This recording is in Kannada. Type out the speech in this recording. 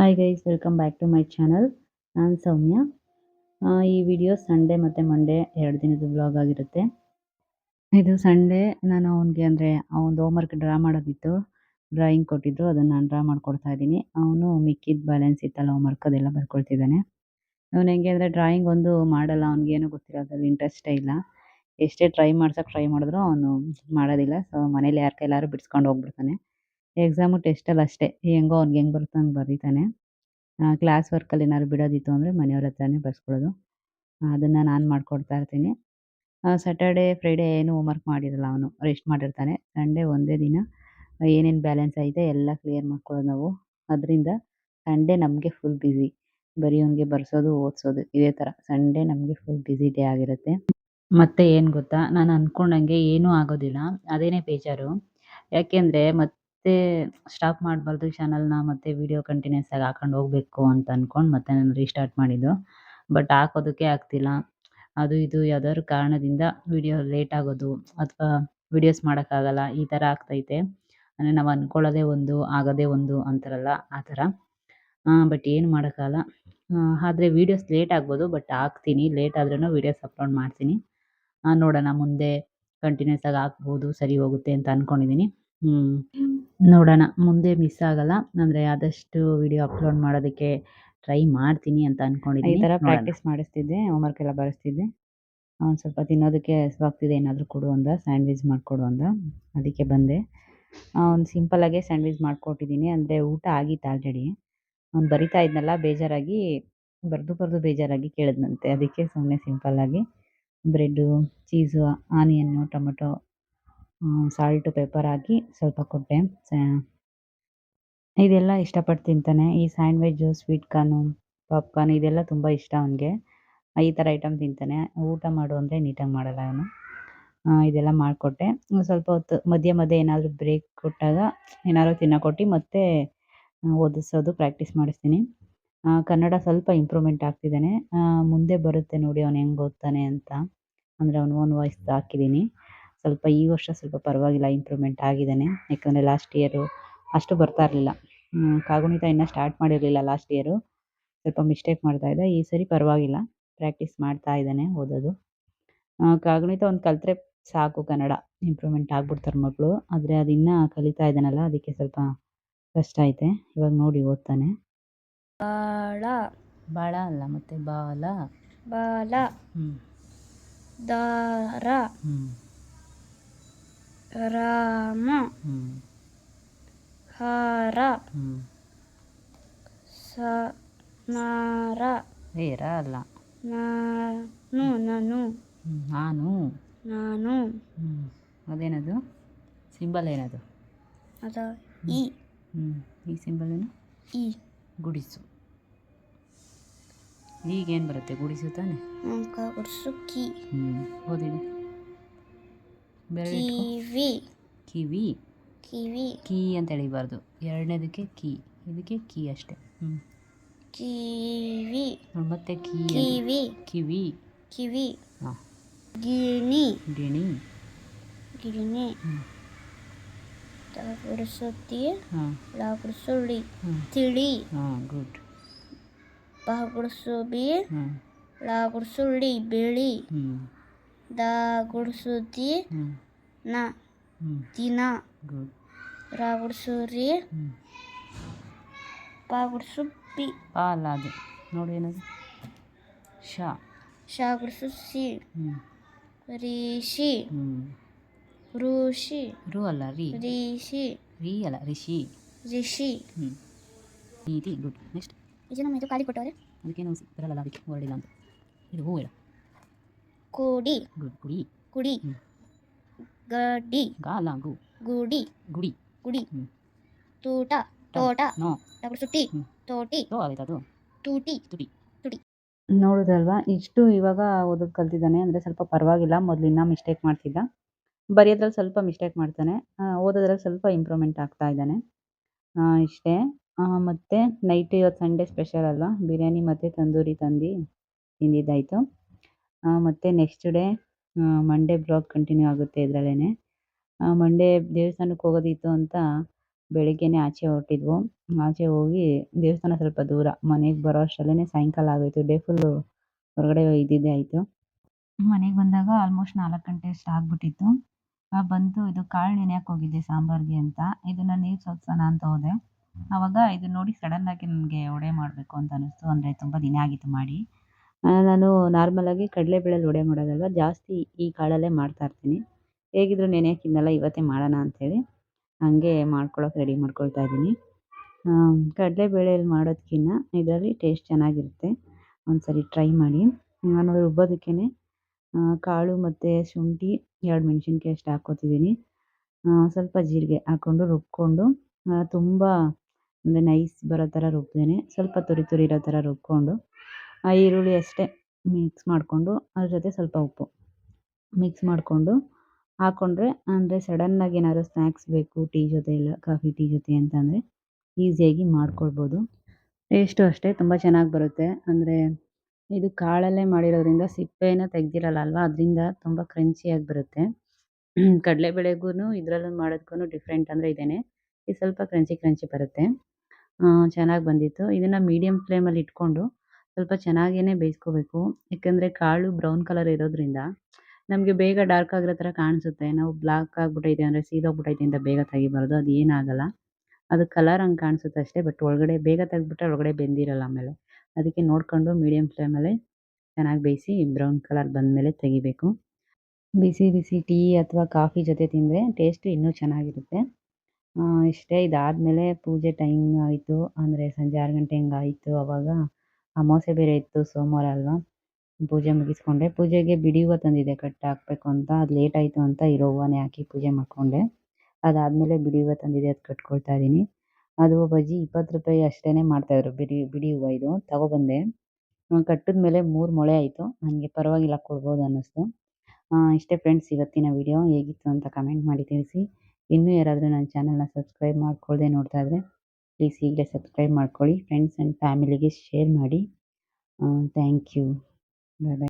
Hi guys welcome back to my channel ನಾನು ಸೌಮ್ಯ. ಈ ವಿಡಿಯೋ ಸಂಡೇ ಮತ್ತು ಮಂಡೇ ಎರಡು ದಿನದ ವ್ಲಾಗ್ ಆಗಿರುತ್ತೆ. ಇದು ಸಂಡೇ ನಾನು ಅವನಿಗೆ ಅಂದರೆ ಅವನದು ಹೋಮ್ವರ್ಕ್ ಡ್ರಾ ಮಾಡೋದಿತ್ತು. ಡ್ರಾಯಿಂಗ್ ಕೊಟ್ಟಿದ್ರು, ಅದನ್ನು ನಾನು ಡ್ರಾ ಮಾಡ್ಕೊಡ್ತಾ ಇದ್ದೀನಿ. ಅವನು ಮಿಕ್ಕಿದ ಬ್ಯಾಲೆನ್ಸ್ ಇತ್ತಲ್ಲ ಹೋಮ್ವರ್ಕ್ ಅದೆಲ್ಲ ಬರ್ಕೊಳ್ತಿದ್ದಾನೆ. ಅವನು ಹೆಂಗೆ ಅಂದರೆ ಡ್ರಾಯಿಂಗ್ ಒಂದು ಮಾಡಲ್ಲ ಅವ್ನಿಗೇನು ಗೊತ್ತಿಲ್ಲ ಅದ್ರಲ್ಲಿ ಇಂಟ್ರೆಸ್ಟೇ ಇಲ್ಲ. ಎಷ್ಟೇ ಟ್ರೈ ಮಾಡ್ಸೋಕೆ ಟ್ರೈ ಮಾಡಿದ್ರು ಅವನು ಮಾಡೋದಿಲ್ಲ. ಸೊ ಮನೇಲಿ ಯಾರ ಕೈಲಾದ್ರು ಬಿಡಿಸ್ಕೊಂಡು ಹೋಗ್ಬಿಡ್ತಾನೆ. ಎಕ್ಸಾಮು ಟೆಸ್ಟಲ್ಲಿ ಅಷ್ಟೇ, ಹೆಂಗೋ ಅವ್ನಿಗೆ ಹೆಂಗೆ ಬರುತ್ತೆ ಹಂಗೆ ಬರೀತಾನೆ. ಕ್ಲಾಸ್ ವರ್ಕಲ್ಲಿ ಏನಾದ್ರು ಬಿಡೋದಿತ್ತು ಅಂದರೆ ಮನೆಯವ್ರ ಹತ್ರನೇ ಬರ್ಸ್ಕೊಳ್ಳೋದು. ಅದನ್ನು ನಾನು ಮಾಡ್ಕೊಡ್ತಾ ಇರ್ತೀನಿ. ಸ್ಯಾಟರ್ಡೇ ಫ್ರೈಡೇ ಏನು ಹೋಮ್ವರ್ಕ್ ಮಾಡಿರಲ್ಲ ಅವನು ರೆಸ್ಟ್ ಮಾಡಿರ್ತಾನೆ. ಸಂಡೇ ಒಂದೇ ದಿನ, ಏನೇನು ಬ್ಯಾಲೆನ್ಸ್ ಐತೆ ಎಲ್ಲ ಕ್ಲಿಯರ್ ಮಾಡ್ಕೊಳ್ಳೋದು ನಾವು. ಅದರಿಂದ ಸಂಡೇ ನಮಗೆ ಫುಲ್ ಬ್ಯುಸಿ ಬರೀ ಅವನಿಗೆ ಬರ್ಸೋದು, ಓದಿಸೋದು, ಇದೇ ಥರ ಸಂಡೇ ನಮಗೆ ಫುಲ್ ಬ್ಯುಸಿ ಡೇ ಆಗಿರುತ್ತೆ. ಮತ್ತೆ ಏನು ಗೊತ್ತಾ? ನಾನು ಅಂದ್ಕೊಂಡಂಗೆ ಏನೂ ಆಗೋದಿಲ್ಲ. ಅದೇನೇ ಬೇಜಾರು. ಯಾಕೆಂದರೆ ಮತ್ತೆ ಸ್ಟಾಪ್ ಮಾಡಬಾರ್ದು ಚಾನಲ್ನ ಮತ್ತೆ ವಿಡಿಯೋ ಕಂಟಿನ್ಯೂಸ್ ಆಗಿ ಹಾಕೊಂಡು ಹೋಗಬೇಕು ಅಂತ ಅನ್ಕೊಂಡು ಮತ್ತೆ ನಾನು ರೀಸ್ಟಾರ್ಟ್ ಮಾಡಿದ್ದು. ಬಟ್ ಹಾಕೋದಕ್ಕೆ ಆಗ್ತಿಲ್ಲ. ಅದು ಇದು ಯಾವ್ದಾದ್ರು ಕಾರಣದಿಂದ ವಿಡಿಯೋ ಲೇಟ್ ಆಗೋದು ಅಥವಾ ವಿಡಿಯೋಸ್ ಮಾಡೋಕ್ಕಾಗಲ್ಲ ಈ ಥರ ಆಗ್ತೈತೆ. ಅಂದರೆ ನಾವು ಅಂದ್ಕೊಳ್ಳೋದೇ ಒಂದು, ಆಗೋದೇ ಒಂದು ಅಂತಾರಲ್ಲ ಆ ಥರ ಬಟ್ ಏನು ಮಾಡೋಕ್ಕಾಗಲ್ಲ. ಆದರೆ ವೀಡಿಯೋಸ್ ಲೇಟ್ ಆಗ್ಬೋದು ಬಟ್ ಹಾಕ್ತೀನಿ. ಲೇಟ್ ಆದ್ರೂ ವೀಡಿಯೋಸ್ ಅಪ್ಲೋಡ್ ಮಾಡ್ತೀನಿ. ನೋಡೋಣ ಮುಂದೆ ಕಂಟಿನ್ಯೂಸ್ ಆಗಿ ಹಾಕ್ಬೋದು, ಸರಿ ಹೋಗುತ್ತೆ ಅಂತ ಅಂದ್ಕೊಂಡಿದ್ದೀನಿ ನೋಡೋಣ. ಮುಂದೆ ಮಿಸ್ ಆಗಲ್ಲ. ಅಂದ್ರೆ ಆದಷ್ಟು ವಿಡಿಯೋ ಅಪ್ಲೋಡ್ ಮಾಡೋದಕ್ಕೆ ಟ್ರೈ ಮಾಡ್ತೀನಿ ಅಂತ ಅನ್ಕೊಂಡಿದ್ದೆ ಈ ಥರ ಪ್ರಾಕ್ಟೀಸ್ ಮಾಡಿಸ್ತಿದ್ದೆ ಹೋಮ್ವರ್ಕ್ ಎಲ್ಲ ಬರೆಸ್ತಿದ್ದೆ. ಅವ್ನು ಸ್ವಲ್ಪ ತಿನ್ನೋದಕ್ಕೆ ಹಸ್ವಾಗ್ತಿದೆ ಏನಾದರೂ ಕೊಡು ಅಂದ ಸ್ಯಾಂಡ್ವಿಚ್ ಮಾಡಿಕೊಡು ಅಂದ. ಅದಕ್ಕೆ ಬಂದೆ. ಅವ್ನು ಸಿಂಪಲ್ಲಾಗೆ ಸ್ಯಾಂಡ್ವಿಚ್ ಮಾಡಿಕೊಟ್ಟಿದ್ದೀನಿ ಅಂದರೆ ಊಟ ಆಗಿತ್ತು ಆಲ್ರೆಡಿ ಅವ್ನು ಬರಿತಾ ಇದ್ನಲ್ಲ ಬೇಜಾರಾಗಿ ಬರೆದು ಬರೆದು ಬೇಜಾರಾಗಿ ಕೇಳಿದ್ನಂತೆ. ಅದಕ್ಕೆ ಸುಮ್ಮನೆ ಸಿಂಪಲ್ಲಾಗಿ bread cheese onion tomato salt pepper ಹಾಕಿ ಸ್ವಲ್ಪ ಕೊಟ್ಟೆ. ಇದೆಲ್ಲ ಇಷ್ಟಪಟ್ಟು ತಿಂತಾನೆ. ಈ ಸ್ಯಾಂಡ್ವಿಚ್ಚು ಸ್ವೀಟ್ ಕಾರ್ನು ಪಾಪ್ಕಾರ್ನ್ ಇದೆಲ್ಲ ತುಂಬ ಇಷ್ಟ ಅವನಿಗೆ. ಈ ಥರ ಐಟಮ್ ತಿಂತಾನೆ. ಊಟ ಮಾಡು ಅಂದರೆ ನೀಟಾಗಿ ಮಾಡಲ್ಲ ಅವನು. ಇದೆಲ್ಲ ಮಾಡಿಕೊಟ್ಟೆ. ಸ್ವಲ್ಪ ಹೊತ್ತು ಮಧ್ಯೆ ಮಧ್ಯೆ ಏನಾದರೂ ಬ್ರೇಕ್ ಕೊಟ್ಟಾಗ ಏನಾದ್ರು ತಿನ್ನೋಕೆ ಕೊಟ್ಟು ಮತ್ತೆ ಓದಿಸೋದು ಪ್ರಾಕ್ಟೀಸ್ ಮಾಡಿಸ್ತೀನಿ. ಕನ್ನಡ ಸ್ವಲ್ಪ ಇಂಪ್ರೂವ್ಮೆಂಟ್ ಆಗ್ತಿದ್ದಾನೆ. ಮುಂದೆ ಬರುತ್ತೆ ನೋಡಿ ಅವನು ಹೆಂಗೆ ಓದ್ತಾನೆ ಅಂತ. ಅಂದರೆ ಅವನು ಓನ್ ವಾಯ್ಸ್ ಹಾಕಿದ್ದೀನಿ. ಸ್ವಲ್ಪ ಈ ವರ್ಷ ಸ್ವಲ್ಪ ಪರವಾಗಿಲ್ಲ ಇಂಪ್ರೂವ್ಮೆಂಟ್ ಆಗಿದ್ದಾನೆ. ಯಾಕಂದರೆ ಲಾಸ್ಟ್ ಇಯರು ಅಷ್ಟು ಬರ್ತಾ ಇರಲಿಲ್ಲ. ಕಾಗುಣಿತ ಇನ್ನೂ ಸ್ಟಾರ್ಟ್ ಮಾಡಿರಲಿಲ್ಲ ಲಾಸ್ಟ್ ಇಯರು ಸ್ವಲ್ಪ ಮಿಸ್ಟೇಕ್ ಮಾಡ್ತಾ ಇದ್ದ ಈ ಸರಿ ಪರವಾಗಿಲ್ಲ. ಪ್ರಾಕ್ಟೀಸ್ ಮಾಡ್ತಾ ಇದ್ದಾನೆ ಓದೋದು. ಕಾಗುಣಿತ ಒಂದು ಕಲಿತ್ರೆ ಸಾಕು ಕನ್ನಡ. ಇಂಪ್ರೂವ್ಮೆಂಟ್ ಆಗ್ಬಿಡ್ತಾರೆ ಮಕ್ಕಳು ಆದರೆ ಅದು ಇನ್ನೂ ಕಲಿತಾ ಇದ್ದಾನಲ್ಲ ಅದಕ್ಕೆ ಸ್ವಲ್ಪ ಕಷ್ಟ ಐತೆ. ಇವಾಗ ನೋಡಿ ಓದ್ತಾನೆ. ಬಾಳ. ಬಾಳ ಅಲ್ಲ ಮತ್ತೆ ಬಾಲ. ಬಾಲ. ಹ್ಞೂ ದಾರ. ಹ್ಞೂ ರಾಮ. ಹಾರ. ಸನಾರ ವೀರ ಅಲ್ಲ. ನಾನು. ನಾನು. ನಾನು. ನಾನು ಅದೇನದು? ಸಿಂಬಲ್ ಏನದು? ಅದು ಈ. ಈ ಸಿಂಬಲ್ ಏನು? ಈ. ಗುಡಿಸು. ಈಗೇನು ಬರುತ್ತೆ? ಗುಡಿಸು ತಾನೆ? ಗುಡಿಸು ಕಿ. ಹ್ಞೂ ಓದಿದೆ. ಕಿವಿ. ಕಿವಿ. ಕಿವಿ. ಕೀ ಅಂತ ಎಳಿಬಾರ್ದು. ಎರಡನೇದಕ್ಕೆ ಕೀ. ಇದಕ್ಕೆ ಕೀ ಅಷ್ಟೇ. ಹ್ಞೂ ಕಿವಿ. ನೋಡಿ ಮತ್ತೆ ಕೀ ಅಂತ- ಕಿವಿ. ಕಿವಿ. ಕಿವಿ. ಹಾಂ. ಗಿಣಿ. ಗಿಣಿ. ಗಿಣಿ. ಹ್ಞೂ ಗುಡಿಸುತ್ತಿ ಹಾಂ. ಗುಡಿಸುಳಿ ಹ್ಞೂ ತಿಳಿ. ಹಾಂ ಗುಡ್. ಗುಡಿಸು ಬಿ ಹ್ಞೂ ಗುಡಿಸುಳಿ ಬಿಳಿ. ಹ್ಞೂ ದ ಗುಡ್ಸುದಿ ನ. ದಿನ. ರ ಗುಡಿಸುರಿ ಪ ಗುಡ್ಸು ಪಿ. ಪಾ ಅಲ್ಲ ಅದು ನೋಡಿ ಏನದು? ಶ. ಶ ಗುಡ್ಸು ಸಿ. ರಿಷಿ. ಋಷಿ. ರು ಅಲ್ಲ ರಿ. ರಿಷಿ. ರಿ ಅಲ್ಲ ರಿಷಿ. ರಿಷಿ. ಹ್ಞೂ ನೀತಿ ಗುಡ್. ನೆಕ್ಸ್ಟ್. ಇದು ನಮ್ಮ ಇದು ಖಾಲಿ ಕೊಟ್ಟವ್ರೆ. ಅದಕ್ಕೇನು ಬರಲ್ಲ ಅದಕ್ಕೆ ಹೊರಡಿಲ್ಲ ಅಂತ. ಇದು ಹೂ ಹೇಳ. ಕೋಡಿ ಗುಡ್. ಗುಡಿ. ಕುಡಿ ಗಡಿ. ಗಾಲಾಗು. ಗುಡಿ. ಗುಡಿ. ಗುಡಿ. ತೋಟ. ತೂಟ. ನೋ. ಹ್ಮ್. ತೋಟಿ. ತೋ ಆಯ್ತು ಅದು ತೂಟಿ. ತುಟಿ. ತುಟಿ. ನೋಡಿದ್ರಲ್ವಾ? ಇಷ್ಟು ಇವಾಗ ಓದೋದು ಕಲ್ತಿದ್ದಾನೆ ಅಂದರೆ ಸ್ವಲ್ಪ ಪರವಾಗಿಲ್ಲ. ಮೊದಲು ಇನ್ನೂ ಮಿಸ್ಟೇಕ್ ಮಾಡ್ತಿದ್ದ. ಬರೆಯೋದ್ರಲ್ಲಿ ಸ್ವಲ್ಪ ಮಿಸ್ಟೇಕ್ ಮಾಡ್ತಾನೆ. ಓದೋದ್ರಲ್ಲಿ ಸ್ವಲ್ಪ ಇಂಪ್ರೂವ್ಮೆಂಟ್ ಆಗ್ತಾ ಇದ್ದಾನೆ. ಇಷ್ಟೇ. ಮತ್ತು ಮತ್ತೆ ನೈಟ್ ಇವತ್ತು ಸಂಡೇ ಸ್ಪೆಷಲ್ ಅಲ್ವಾ? ಬಿರಿಯಾನಿ ಮತ್ತು ತಂದೂರಿ ತಂದು ತಿಂದಿದ್ದಾಯಿತು. ಮತ್ತು next day Monday blog continue ಆಗುತ್ತೆ ಇದರಲ್ಲೇನೆ. ಮಂಡೇ ದೇವಸ್ಥಾನಕ್ಕೆ ಹೋಗೋದಿತ್ತು ಅಂತ ಬೆಳಿಗ್ಗೆನೆ ಆಚೆ ಹೊರಟಿದ್ವು. ಆಚೆ ಹೋಗಿ ದೇವಸ್ಥಾನ ಸ್ವಲ್ಪ ದೂರ, ಮನೆಗೆ ಬರೋ ಅಷ್ಟರಲ್ಲೇನೆ ಸಾಯಂಕಾಲ ಆಗೋಯ್ತು. ಡೇ ಫುಲ್ಲು ಹೊರಗಡೆ ಇದ್ದಿದ್ದೇ ಆಯಿತು. ಮನೆಗೆ ಬಂದಾಗ ಆಲ್ಮೋಸ್ಟ್ ನಾಲ್ಕು ಗಂಟೆ ಅಷ್ಟು ಆಗ್ಬಿಟ್ಟಿತ್ತು. ಬಂತು ಇದು ಕಾಳು ನೆನೆಯಕ್ಕೆ ಹೋಗಿದ್ದೆ ಸಾಂಬಾರ್ಗೆ ಅಂತ. ಇದನ್ನ ನೀರು ಸೋದ್ಸೋಣ ಅಂತ ಹೋದೆ. ಆವಾಗ ಇದು ನೋಡಿ ಸಡನ್ ಆಗಿ ನನಗೆ ಒಡೆ ಮಾಡಬೇಕು ಅಂತ ಅನಿಸ್ತು. ಅಂದರೆ ತುಂಬ ದಿನ ಆಗಿತ್ತು ಮಾಡಿ. ನಾನು ನಾರ್ಮಲಾಗಿ ಕಡಲೆಬೇಳೆಲಿ ವಡೆ ಮಾಡೋದಲ್ವ? ಜಾಸ್ತಿ ಈ ಕಾಳಲ್ಲೇ ಮಾಡ್ತಾ ಇರ್ತೀನಿ. ಹೇಗಿದ್ರು ಹಾಕಿದ್ನಲ್ಲ ಇವತ್ತೇ ಮಾಡೋಣ ಅಂಥೇಳಿ ಹಾಗೆ ಮಾಡ್ಕೊಳ್ಳೋಕೆ ರೆಡಿ ಮಾಡ್ಕೊಳ್ತಾ ಇದ್ದೀನಿ. ಕಡಲೆಬೇಳೆಲಿ ಮಾಡೋದಕ್ಕಿಂತ ಇದರಲ್ಲಿ ಟೇಸ್ಟ್ ಚೆನ್ನಾಗಿರುತ್ತೆ. ಒಂದ್ಸರಿ ಟ್ರೈ ಮಾಡಿ. ನಾನು ರುಬ್ಬೋದಕ್ಕೇ ಕಾಳು ಮತ್ತು ಶುಂಠಿ, ಎರಡು ಮೆಣಸಿನ್ಕಾಯಿ ಅಷ್ಟು ಹಾಕ್ಕೋತಿದ್ದೀನಿ. ಸ್ವಲ್ಪ ಜೀರಿಗೆ ಹಾಕ್ಕೊಂಡು ರುಬ್ಕೊಂಡು ತುಂಬ ಅಂದರೆ ನೈಸ್ ಬರೋ ಥರ ರುಬ್ಬಿದ್ದೀನಿ ಸ್ವಲ್ಪ ತುರಿ ತುರಿ ಇರೋ ಥರ ರುಬ್ಕೊಂಡು ಆ ಈರುಳ್ಳಿ ಅಷ್ಟೇ ಮಿಕ್ಸ್ ಮಾಡಿಕೊಂಡು, ಅದ್ರ ಜೊತೆ ಸ್ವಲ್ಪ ಉಪ್ಪು ಮಿಕ್ಸ್ ಮಾಡಿಕೊಂಡು ಹಾಕ್ಕೊಂಡ್ರೆ ಅಂದರೆ ಸಡನ್ನಾಗಿ ಏನಾದ್ರು ಸ್ನ್ಯಾಕ್ಸ್ ಬೇಕು, ಟೀ ಜೊತೆ ಇಲ್ಲ ಕಾಫಿ ಟೀ ಜೊತೆ ಅಂತಂದರೆ ಈಸಿಯಾಗಿ ಮಾಡ್ಕೊಳ್ಬೋದು. ಟೇಸ್ಟು ಅಷ್ಟೇ ತುಂಬ ಚೆನ್ನಾಗಿ ಬರುತ್ತೆ. ಅಂದರೆ ಇದು ಕಾಳಲ್ಲೇ ಮಾಡಿರೋದ್ರಿಂದ ಸಿಪ್ಪೆನ ತೆಗ್ದಿರಲ್ಲ ಅಲ್ವಾ ಅದರಿಂದ ತುಂಬ ಕ್ರಂಚಿಯಾಗಿ ಬರುತ್ತೆ. ಕಡಲೆಬೇಳೆಗೂ ಇದರಲ್ಲೂ ಮಾಡೋದಕ್ಕೂ ಡಿಫ್ರೆಂಟ್ ಅಂದರೆ ಇದೇನೆ. ಇದು ಸ್ವಲ್ಪ ಕ್ರಂಚಿ ಕ್ರಂಚಿ ಬರುತ್ತೆ. ಚೆನ್ನಾಗಿ ಬಂದಿತ್ತು. ಇದನ್ನು ಮೀಡಿಯಮ್ ಫ್ಲೇಮಲ್ಲಿ ಇಟ್ಕೊಂಡು ಸ್ವಲ್ಪ ಚೆನ್ನಾಗೇ ಬೇಯಿಸ್ಕೋಬೇಕು. ಯಾಕಂದ್ರೆ ಕಾಳು ಬ್ರೌನ್ ಕಲರ್ ಇರೋದ್ರಿಂದ ನಮಗೆ ಬೇಗ ಡಾರ್ಕ್ ಆಗಿರೋ ಥರ ಕಾಣಿಸುತ್ತೆ. ನಾವು ಬ್ಲಾಕ್ ಆಗಿಬಿಟ್ಟೈತೆ ಅಂದರೆ ಸೀದೋಗ್ಬಿಟ್ಟೈತೆ ಅಂತ ಬೇಗ ತೆಗಿಬಾರ್ದು. ಅದು ಏನಾಗಲ್ಲ. ಅದು ಕಲರ್ ಹಂಗೆ ಕಾಣಿಸುತ್ತೆ ಅಷ್ಟೇ, ಬಟ್ ಒಳಗಡೆ ಬೇಗ ತೆಗ್ದುಬಿಟ್ರೆ ಒಳಗಡೆ ಬೆಂದಿರಲ್ಲ ಆಮೇಲೆ. ಅದಕ್ಕೆ ನೋಡಿಕೊಂಡು ಮೀಡಿಯಮ್ ಫ್ಲೇಮಲ್ಲೇ ಚೆನ್ನಾಗಿ ಬೇಯಿಸಿ ಬ್ರೌನ್ ಕಲರ್ ಬಂದಮೇಲೆ ತೆಗಿಬೇಕು. ಬಿಸಿ ಬಿಸಿ ಟೀ ಅಥವಾ ಕಾಫಿ ಜೊತೆ ತಿಂದರೆ ಟೇಸ್ಟ್ ಇನ್ನೂ ಚೆನ್ನಾಗಿರುತ್ತೆ. ಇಷ್ಟೇ ಇದಾದಮೇಲೆ ಪೂಜೆ ಟೈಮ್ ಆಯಿತು ಅಂದರೆ ಸಂಜೆ ಆರು ಗಂಟೆ ಹಂಗೆ ಆಯಿತು ಆವಾಗ ಅಮಾವಾಸ್ಯೆ ಬೇರೆ ಇತ್ತು, ಸೋಮವಾರ ಅಲ್ವಾ? ಪೂಜೆ ಮುಗಿಸ್ಕೊಂಡೆ. ಪೂಜೆಗೆ ಬಿಡಿ ಹೂವು ತಂದಿದ್ದೆ ಕಟ್ಟು ಅಂತ. ಅದು ಲೇಟ್ ಆಯಿತು ಅಂತ ಇರೋ ಹೂವನೇ ಹಾಕಿ ಪೂಜೆ ಮಾಡಿಕೊಂಡೆ. ಅದಾದಮೇಲೆ ಬಿಡಿ ಹೂವು ತಂದಿದ್ದೆ ಅದು ಕಟ್ಕೊಳ್ತಾ ಇದ್ದೀನಿ. ಅದು ಬಜ್ಜಿ ಇಪ್ಪತ್ತು ರೂಪಾಯಿ ಅಷ್ಟೇ ಮಾಡ್ತಾಯಿದ್ರು ಬಿಡಿ ಬಿಡಿ ಹೂವು ಇದು. ತಗೊಬಂದೆ ಕಟ್ಟಿದ ಮೇಲೆ ಮೂರು ಮೊಳೆ ಆಯಿತು. ನನಗೆ ಪರವಾಗಿಲ್ಲ ಕೊಡ್ಬೋದು ಅನ್ನಿಸ್ತು. ಇಷ್ಟೇ ಫ್ರೆಂಡ್ಸ್ ಇವತ್ತಿನ ವಿಡಿಯೋ ಹೇಗಿತ್ತು ಅಂತ ಕಮೆಂಟ್ ಮಾಡಿ ತಿಳಿಸಿ. ಇನ್ನೂ ಯಾರಾದರೂ ನನ್ನ ಚಾನಲ್ನ ಸಬ್ಸ್ಕ್ರೈಬ್ ಮಾಡ್ಕೊಳ್ಳದೆ ನೋಡ್ತಾ ಇದ್ದರೆ ಪ್ಲೀಸ್ ಈಗಲೇ ಸಬ್ಸ್ಕ್ರೈಬ್ ಮಾಡ್ಕೊಳ್ಳಿ ಫ್ರೆಂಡ್ಸ್ ಆ್ಯಂಡ್ ಫ್ಯಾಮಿಲಿಗೆ ಶೇರ್ ಮಾಡಿ ಥ್ಯಾಂಕ್ ಯು ಬಾಯ್ ಬಾಯ್